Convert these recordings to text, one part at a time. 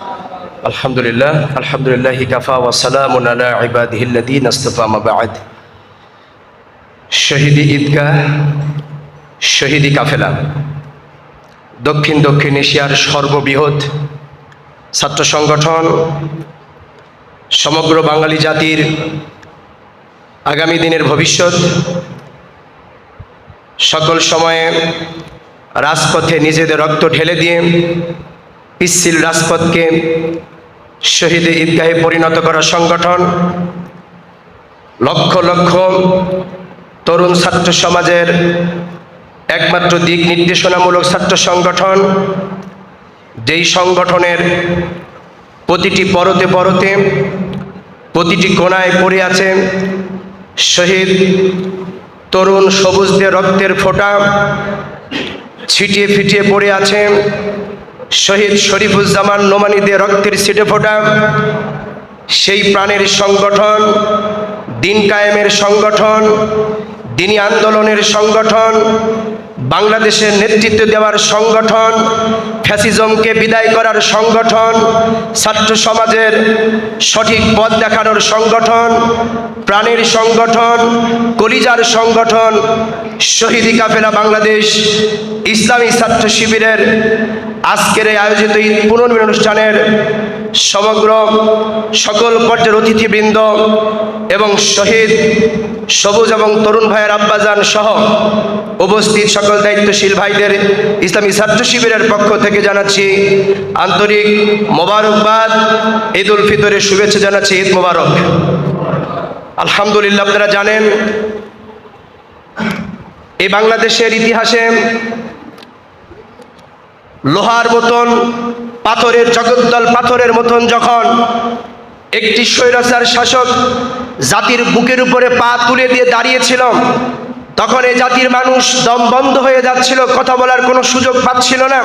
আলহামদুলিল্লাহ আলহামদুলিল্লাহ কাফা ওয়া সালামুন আলা ইবাদিহিল্লাযীনা ইসতাফা মা বা'দ। শহীদি ঈদগাহ, শহীদি কাফেলা। দক্ষিণ দক্ষিণ এশিয়ার সর্ববৃহৎ ছাত্র সংগঠন, সমগ্র বাঙালি জাতির আগামী দিনের ভবিষ্যৎ। সকল সময়ে রাজপথে নিজেদের রক্ত ঢেলে দিয়ে পিচ্ছিল রাজপথকে শহীদ ঈদগাহে পরিণত করা সংগঠন, লক্ষ লক্ষ তরুণ ছাত্র সমাজের একমাত্র দিক নির্দেশনামূলক ছাত্র সংগঠন, যেই সংগঠনের প্রতিটি পরতে পরতে, প্রতিটি কোনায় পড়ে আছে শহীদ তরুণ সবুজদের রক্তের ফোঁটা, ছিটিয়ে ফিটিয়ে পড়ে আছে শহীদ শরীফুজ্জামান নোমানিদের রক্তের ছিটে ফোটা। সেই প্রাণের সংগঠন, দিন কায়েমের সংগঠন, দিনী আন্দোলনের সংগঠন বাংলাদেশের নেতৃত্ব দেওয়ার সংগঠন, ফ্যাসিজমকে বিদায় করার সংগঠন, ছাত্র সমাজের সঠিক পথ দেখানোর সংগঠন, প্রাণের সংগঠন, কলিজার সংগঠন, শহীদি কাফেলা বাংলাদেশ ইসলামী ছাত্র শিবিরের আজকের আয়োজিত পুনর্মিলন অনুষ্ঠানের সমগ্র সকল পর্যায়ের অতিথিবৃন্দ এবং শহীদ সবুজ এবং তরুণ ভাইয়ের আব্বাজান সহ উপস্থিত সকল দায়িত্বশীল ভাইদের ইসলামী ছাত্র শিবিরের পক্ষ থেকে জানাচ্ছি আন্তরিক মোবারকবাদ ঈদ উল ফিতরের শুভেচ্ছা জানাচ্ছি, ঈদ মোবারক। আলহামদুলিল্লাহ, আপনারা জানেন, এই বাংলাদেশের ইতিহাসে লোহার মতন পাথরের জগদ্দল পাথরের মতন যখন একটি স্বৈরাচার শাসক জাতির বুকের উপরে পা তুলে দিয়ে দাঁড়িয়েছিল, তখন এই জাতির মানুষ দম বন্ধ হয়ে যাচ্ছিল, কথা বলার কোনো সুযোগ পাচ্ছিল না।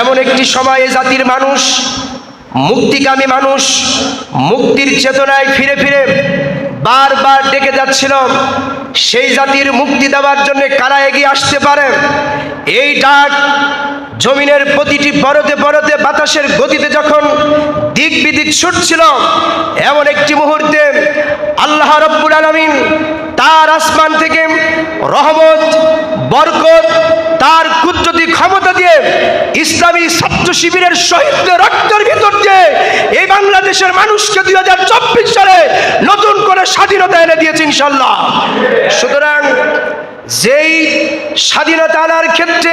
এমন একটি সময় এই জাতির মানুষ, মুক্তিকামী মানুষ, মুক্তির চেতনায় ফিরে ফিরে বারবার ডেকে যাচ্ছিল, সেই জাতির মুক্তি দেওয়ার জন্য কারা এগিয়ে আসতে পারে? এই ডাক জমিনের প্রতিটি পরতে পরতে বাতাসের গতিতে যখন দিক বিদিক ছুটছিল, এমন একটি মুহূর্তে আল্লাহ রব্বুল আলমিন তার আসমান থেকে রহমত, বরকত, তার কুদরতি ক্ষমতা দিয়ে ইসলামী ছাত্র শিবিরের শহীদদের রক্তের ভিতর দিয়ে এই বাংলাদেশের মানুষকে দুই হাজার চব্বিশ সালে নতুন স্বাধীনতা এনে দিয়েছে ইনশাল্লাহ সুতরাং যেই স্বাধীনতা আনার ক্ষেত্রে,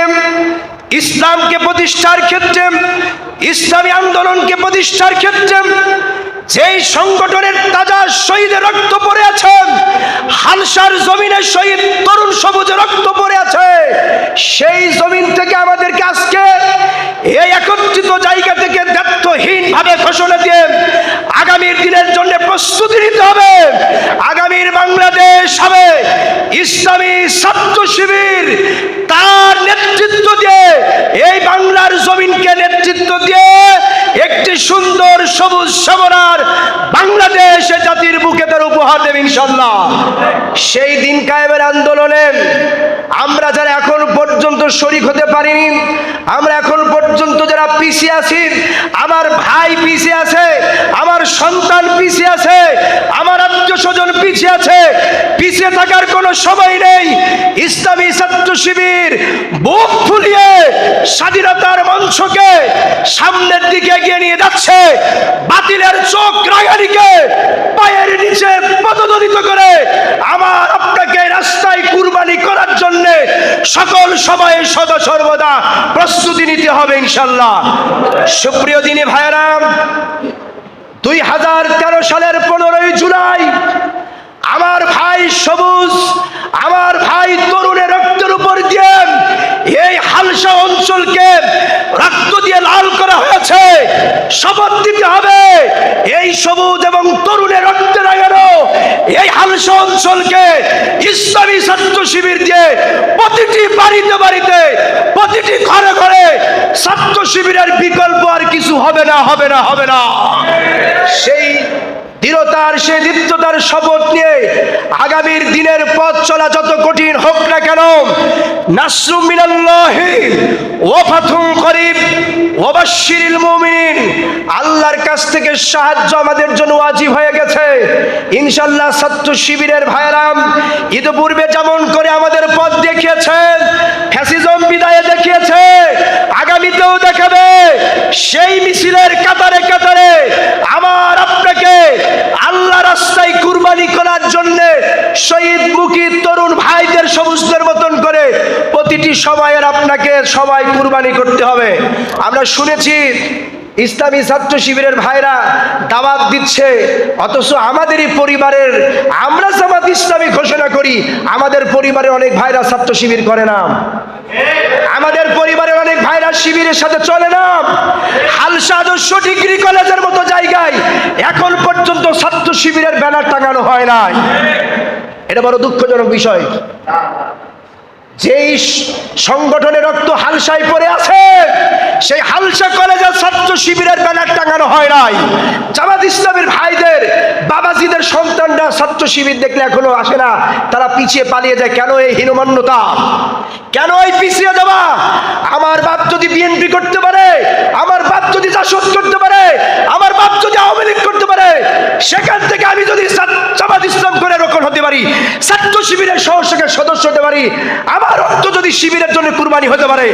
ইসলামকে প্রতিষ্ঠার ক্ষেত্রে, ইসলামী আন্দোলনকে প্রতিষ্ঠার ক্ষেত্রে, যেই সংগঠনের তাজা শহীদের রক্ত পড়ে আছে, হালসার জমিনে শহীদ তরুণ সবুজে রক্ত পড়ে আছে, সেই জমিন থেকে আমাদেরকে আজকে এই একত্রিত জায়গা থেকে দায়িত্বহীন ভাবে ঘোষণা দিয়ে আগামীর দিনের জন্য প্রস্তুতি নিতে হবে। আগামীর বাংলাদেশ হবে ইসলামী ছাত্র শিবির। তার নেতৃত্ব দিয়ে এই বাংলার জমিনকে নেতৃত্ব দিয়ে একটি সুন্দর সবুজ শ্যামরার বাংলাদেশ জাতির বুকে তার উপহার দেবে ইনশাল্লাহ সেই দিন কায়েমের আন্দোলনে আমরা যারা এখন পর্যন্ত শরিক হতে পারিনি, আমরা এখন পর্যন্ত যারা পিছিয়ে আছি, আমার ভাই পিছিয়ে আছে সন্তান পিছিয়ে আছে, আমার আত্মীয় স্বজন পিছিয়ে আছে, পিছিয়ে থাকার কোনো সময় নেই। ইসলামী ছাত্র শিবির বুক ফুলিয়ে স্বাধীনতার মঞ্চকে সামনের দিকে এগিয়ে নিয়ে যাচ্ছে। বাতিলের চোখ রাগানিকে পায়ের নিচে পদদলিত করে আমার আপনাকে রাস্তায় কুরবানি করার জন্য সকল সময়ে সদা সর্বদা প্রস্তুতি নিতে হবে ইনশাল্লাহ সুপ্রিয় দিনী ভাইরাম দুই হাজার তেরো সালের পনেরোই জুলাই, আমার ভাই সবুজ, আমার ভাই তরুণের রক্তের উপর দিয়ে এই হালসা অঞ্চলকে রক্ত দিয়ে লাল করা হয়েছে। শপথ দিতে হবে। এই সবুজ এবং তরুণের রক্তে লাগানো এই হালসা অঞ্চলকে ইসলামী ছাত্র শিবির দিয়ে প্রতিটি বাড়িতে বাড়িতে, প্রতিটি ঘরে ঘরে ছাত্র শিবিরের বিকল্প আর কিছু হবে না হবে না হবে না। সেই দৃঢ়তার, সেই দীপ্ততার শপথ নিয়ে আগামীর দিনের পথ চলা যত কঠিন হোক না কেন আল্লাহর কাছ থেকে সাহায্য আমাদের জন্য ওয়াজিব হয়ে গেছে। ইনশাল্লাহ ছাত্র শিবিরের ভাইরাম ইতিপূর্বে যেমন করে আমাদের পথ দেখিয়েছেন সেই মিছিলের কাতারে কাতারে আমার আপনাকে আল্লাহ রাস্তায় কুরবানি করার জন্য শহীদ মুখী তরুণ ভাইদের সবুজদের মতন করে প্রতিটি সময়ের আপনাকে সবাই কুরবানি করতে হবে। আমরা শুনেছি ইসলামী ছাত্র শিবিরের ভাইরা দাওয়াত দিচ্ছে, অথচ আমাদেরই পরিবারের, আমরা জামাত ইসলামী ঘোষণা করি, আমাদের পরিবারে অনেক ভাইরা ছাত্র শিবির করে না। আমাদের ভাইরা শিবিরের সাথে চলে না। হালসা আদর্শ ডিগ্রি কলেজের মতো জায়গায় এখন পর্যন্ত ছাত্র শিবিরের ব্যানার টাঙানো হয় নাই। এটা বড় দুঃখজনক বিষয়। যেই সংগঠনে রক্ত হালসায় পড়ে আছে, সেই হালসা কলেজের ছাত্র শিবিরের ব্যানার টাঙানো হয় নাই। জামাত ইসলামের ভাইদের, বাবাজিদের সন্তানরা ছাত্র শিবির দেখলে এখনও আসে না, তারা পিছিয়ে পালিয়ে যায়। কেন এই হীনমান্যতা? কেন এই পিছিয়ে যাওয়া? আমার বাপ যদি বিএনপি করতে পারে, আমার বাপ যদি জাসদ করতে পারে, আমার বাপ যদি আওয়ামী লীগ করতে পারে, সেখান থেকে আমি যদি জামাত ইসলাম করে রোকন হতে পারি, ছাত্র শিবিরের সহসকের সদস্য হতে পারি, আমার অর্থ যদি শিবিরের জন্য কুরবানি হতে পারে,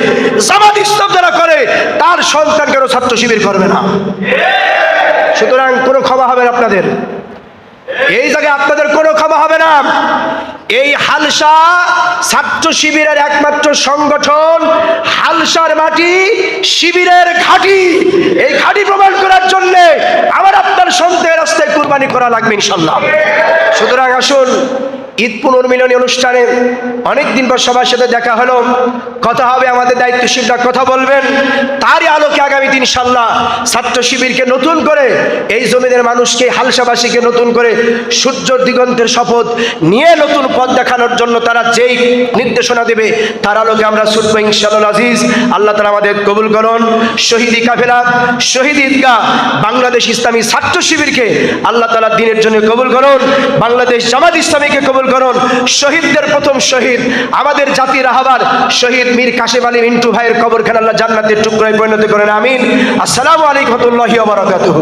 জামাত ইসলাম যারা করে, তার সন্তান কেন ছাত্র শিবির করবে না। সুতরাং কোনো ক্ষমা হবে না আপনাদের। এই জায়গায় আপনাদের কোনো ক্ষমা হবে না। এই হালসা ছাত্র শিবিরের একমাত্র সংগঠন, হালসার মাটি শিবিরের ঘাটি। এই ঘাটি প্রমাণ করার জন্য আমার আপনার সন্তানের রাস্তায় কুরবানি করা লাগবে ইনশাল্লাহ। সুতরাং আসুন ঈদ পুনর্মিলনী অনুষ্ঠানে অনেকদিন পর সবার সাথে দেখা হলো। কথা হবে আমাদের দায়িত্বশীলরা কথা বলবেন। তারই আলোকে আগামী দিন সাল্লাহ ছাত্র শিবিরকে নতুন করে, এই জমিদের মানুষকে, হালসাবাসীকে নতুন করে সূর্য দিগন্তের শপথ নিয়ে নতুন পথ দেখানোর জন্য তারা যেই নির্দেশনা দেবে, তার আলোকে আমরা ছুটবো ইনশাল্লাহ আজিজ। আল্লাহ তালা আমাদের কবুল করুন। শহীদি কাফেলা, শহীদ ঈদগাহ বাংলাদেশ ইসলামী ছাত্র শিবিরকে আল্লাহ তালা দিনের জন্য কবুল করুন। বাংলাদেশ জামাত ইসলামীকে কবুল করুন। শহীদদের প্রথম শহীদ, আমাদের জাতির আহ্বার শহীদ মীর কাশেম আলী মিন্টু ভাইয়ের কবরখান আল্লাহ জান্নাতের টুকরায় পরিণত করেন। আমিন। আসসালামু আলাইকুম রহমতুল্লাহি ওয়া বারাকাতুহু।